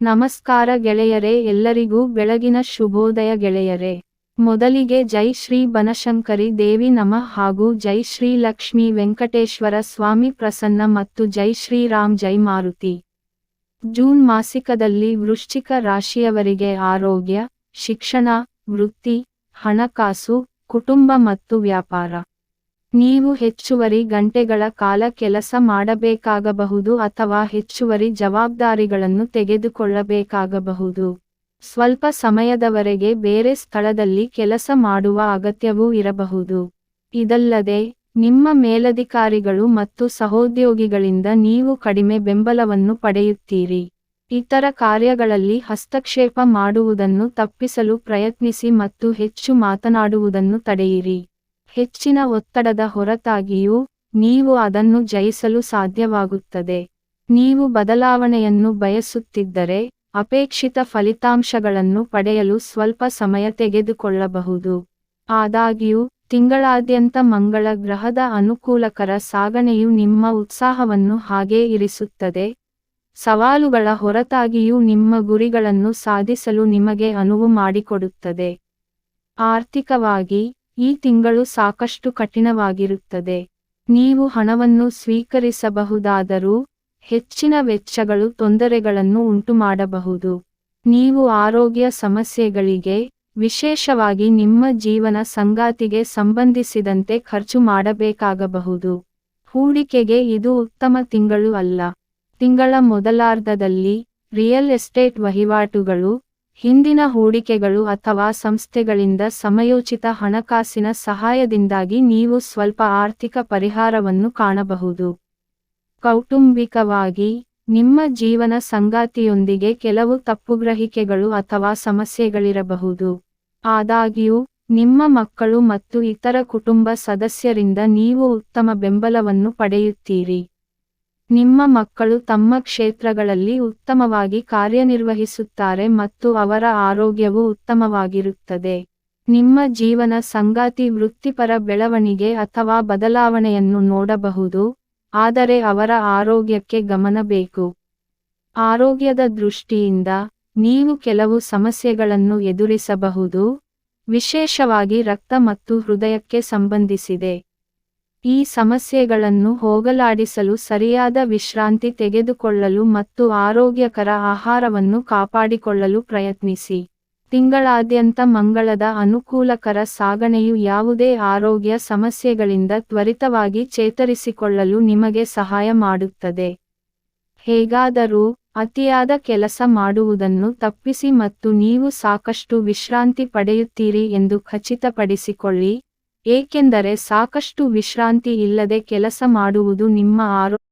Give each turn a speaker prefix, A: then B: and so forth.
A: ನಮಸ್ಕಾರ ಗೆಳೆಯರೇ, ಎಲ್ಲರಿಗೂ ಬೆಳಗಿನ ಶುಭೋದಯ ಗೆಳೆಯರೇ. ಮೊದಲಿಗೆ ಜೈ ಶ್ರೀ ಬನಶಂಕರಿ ದೇವಿ ನಮ ಹಾಗೂ ಜೈ ಶ್ರೀ ಲಕ್ಷ್ಮೀ ವೆಂಕಟೇಶ್ವರ ಸ್ವಾಮಿ ಪ್ರಸನ್ನ ಮತ್ತು ಜೈ ಶ್ರೀರಾಮ್ ಜೈ ಮಾರುತಿ. ಜೂನ್ ಮಾಸಿಕದಲ್ಲಿ ವೃಶ್ಚಿಕ ರಾಶಿಯವರಿಗೆ ಆರೋಗ್ಯ, ಶಿಕ್ಷಣ, ವೃತ್ತಿ, ಹಣಕಾಸು, ಕುಟುಂಬ ಮತ್ತು ವ್ಯಾಪಾರ. ನೀವು ಹೆಚ್ಚುವರಿ ಗಂಟೆಗಳ ಕಾಲ ಕೆಲಸ ಮಾಡಬೇಕಾಗಬಹುದು ಅಥವಾ ಹೆಚ್ಚುವರಿ ಜವಾಬ್ದಾರಿಗಳನ್ನು ತೆಗೆದುಕೊಳ್ಳಬೇಕಾಗಬಹುದು. ಸ್ವಲ್ಪ ಸಮಯದವರೆಗೆ ಬೇರೆ ಸ್ಥಳದಲ್ಲಿ ಕೆಲಸ ಮಾಡುವ ಅಗತ್ಯವೂ ಇರಬಹುದು. ಇದಲ್ಲದೆ, ನಿಮ್ಮ ಮೇಲಧಿಕಾರಿಗಳು ಮತ್ತು ಸಹೋದ್ಯೋಗಿಗಳಿಂದ ನೀವು ಕಡಿಮೆ ಬೆಂಬಲವನ್ನು ಪಡೆಯುತ್ತೀರಿ. ಇತರ ಕಾರ್ಯಗಳಲ್ಲಿ ಹಸ್ತಕ್ಷೇಪ ಮಾಡುವುದನ್ನು ತಪ್ಪಿಸಲು ಪ್ರಯತ್ನಿಸಿ ಮತ್ತು ಹೆಚ್ಚು ಮಾತನಾಡುವುದನ್ನು ತಡೆಯಿರಿ. ಹೆಚ್ಚಿನ ಒತ್ತಡದ ಹೊರತಾಗಿಯೂ ನೀವು ಅದನ್ನು ಜಯಿಸಲು ಸಾಧ್ಯವಾಗುತ್ತದೆ. ನೀವು ಬದಲಾವಣೆಯನ್ನು ಬಯಸುತ್ತಿದ್ದರೆ ಅಪೇಕ್ಷಿತ ಫಲಿತಾಂಶಗಳನ್ನು ಪಡೆಯಲು ಸ್ವಲ್ಪ ಸಮಯ ತೆಗೆದುಕೊಳ್ಳಬಹುದು. ಆದಾಗ್ಯೂ, ತಿಂಗಳಾದ್ಯಂತ ಮಂಗಳ ಗ್ರಹದ ಅನುಕೂಲಕರ ಸಾಗಣೆಯು ನಿಮ್ಮ ಉತ್ಸಾಹವನ್ನು ಹಾಗೇ ಇರಿಸುತ್ತದೆ. ಸವಾಲುಗಳ ಹೊರತಾಗಿಯೂ ನಿಮ್ಮ ಗುರಿಗಳನ್ನು ಸಾಧಿಸಲು ನಿಮಗೆ ಅನುವು ಮಾಡಿಕೊಡುತ್ತದೆ. ಆರ್ಥಿಕವಾಗಿ ಈ ತಿಂಗಳು ಸಾಕಷ್ಟು ಕಠಿಣವಾಗಿರುತ್ತದೆ. ನೀವು ಹಣವನ್ನು ಸ್ವೀಕರಿಸಬಹುದಾದರೂ ಹೆಚ್ಚಿನ ವೆಚ್ಚಗಳು ತೊಂದರೆಗಳನ್ನು ಉಂಟುಮಾಡಬಹುದು. ನೀವು ಆರೋಗ್ಯ ಸಮಸ್ಯೆಗಳಿಗೆ, ವಿಶೇಷವಾಗಿ ನಿಮ್ಮ ಜೀವನ ಸಂಗಾತಿಗೆ ಸಂಬಂಧಿಸಿದಂತೆ ಖರ್ಚು ಮಾಡಬೇಕಾಗಬಹುದು. ಹೂಡಿಕೆಗೆ ಇದು ಉತ್ತಮ ತಿಂಗಳು ಅಲ್ಲ. ತಿಂಗಳ ಮೊದಲಾರ್ಧದಲ್ಲಿ ರಿಯಲ್ ಎಸ್ಟೇಟ್ ವಹಿವಾಟುಗಳು ಹಿಂದಿನ ಹೂಡಿಕೆಗಳು ಅಥವಾ ಸಂಸ್ಥೆಗಳಿಂದ ಸಮಯೋಚಿತ ಹಣಕಾಸಿನ ಸಹಾಯದಿಂದಾಗಿ ನೀವು ಸ್ವಲ್ಪ ಆರ್ಥಿಕ ಪರಿಹಾರವನ್ನು ಕಾಣಬಹುದು. ಕೌಟುಂಬಿಕವಾಗಿ, ನಿಮ್ಮ ಜೀವನ ಸಂಗಾತಿಯೊಂದಿಗೆ ಕೆಲವು ತಪ್ಪುಗ್ರಹಿಕೆಗಳು ಅಥವಾ ಸಮಸ್ಯೆಗಳಿರಬಹುದು. ಆದಾಗ್ಯೂ, ನಿಮ್ಮ ಮಕ್ಕಳು ಮತ್ತು ಇತರ ಕುಟುಂಬ ಸದಸ್ಯರಿಂದ ನೀವು ಉತ್ತಮ ಬೆಂಬಲವನ್ನು ಪಡೆಯುತ್ತೀರಿ. ನಿಮ್ಮ ಮಕ್ಕಳು ತಮ್ಮ ಕ್ಷೇತ್ರಗಳಲ್ಲಿ ಉತ್ತಮವಾಗಿ ಕಾರ್ಯನಿರ್ವಹಿಸುತ್ತಾರೆ ಮತ್ತು ಅವರ ಆರೋಗ್ಯವು ಉತ್ತಮವಾಗಿರುತ್ತದೆ. ನಿಮ್ಮ ಜೀವನ ಸಂಗಾತಿ ವೃತ್ತಿಪರ ಬೆಳವಣಿಗೆ ಅಥವಾ ಬದಲಾವಣೆಯನ್ನು ನೋಡಬಹುದು, ಆದರೆ ಅವರ ಆರೋಗ್ಯಕ್ಕೆ ಗಮನ ಬೇಕು ಆರೋಗ್ಯದ ದೃಷ್ಟಿಯಿಂದ ನೀವು ಕೆಲವು ಸಮಸ್ಯೆಗಳನ್ನು ಎದುರಿಸಬಹುದು, ವಿಶೇಷವಾಗಿ ರಕ್ತ ಮತ್ತು ಹೃದಯಕ್ಕೆ ಸಂಬಂಧಿಸಿದೆ. ಈ ಸಮಸ್ಯೆಗಳನ್ನು ಹೋಗಲಾಡಿಸಲು ಸರಿಯಾದ ವಿಶ್ರಾಂತಿ ತೆಗೆದುಕೊಳ್ಳಲು ಮತ್ತು ಆರೋಗ್ಯಕರ ಆಹಾರವನ್ನು ಕಾಪಾಡಿಕೊಳ್ಳಲು ಪ್ರಯತ್ನಿಸಿ. ತಿಂಗಳಾದ್ಯಂತ ಮಂಗಳದ ಅನುಕೂಲಕರ ಸಾಗಣೆಯು ಯಾವುದೇ ಆರೋಗ್ಯ ಸಮಸ್ಯೆಗಳಿಂದ ತ್ವರಿತವಾಗಿ ಚೇತರಿಸಿಕೊಳ್ಳಲು ನಿಮಗೆ ಸಹಾಯ ಮಾಡುತ್ತದೆ. ಹೇಗಾದರೂ ಅತಿಯಾದ ಕೆಲಸ ಮಾಡುವುದನ್ನು ತಪ್ಪಿಸಿ ಮತ್ತು ನೀವು ಸಾಕಷ್ಟು ವಿಶ್ರಾಂತಿ ಪಡೆಯುತ್ತೀರಿ ಎಂದು ಖಚಿತಪಡಿಸಿಕೊಳ್ಳಿ. ಏಕೆಂದರೆ ಸಾಕಷ್ಟು ವಿಶ್ರಾಂತಿ ಇಲ್ಲದೆ ಕೆಲಸ ಮಾಡುವುದು ನಿಮ್ಮ ಆರೋಗ್ಯ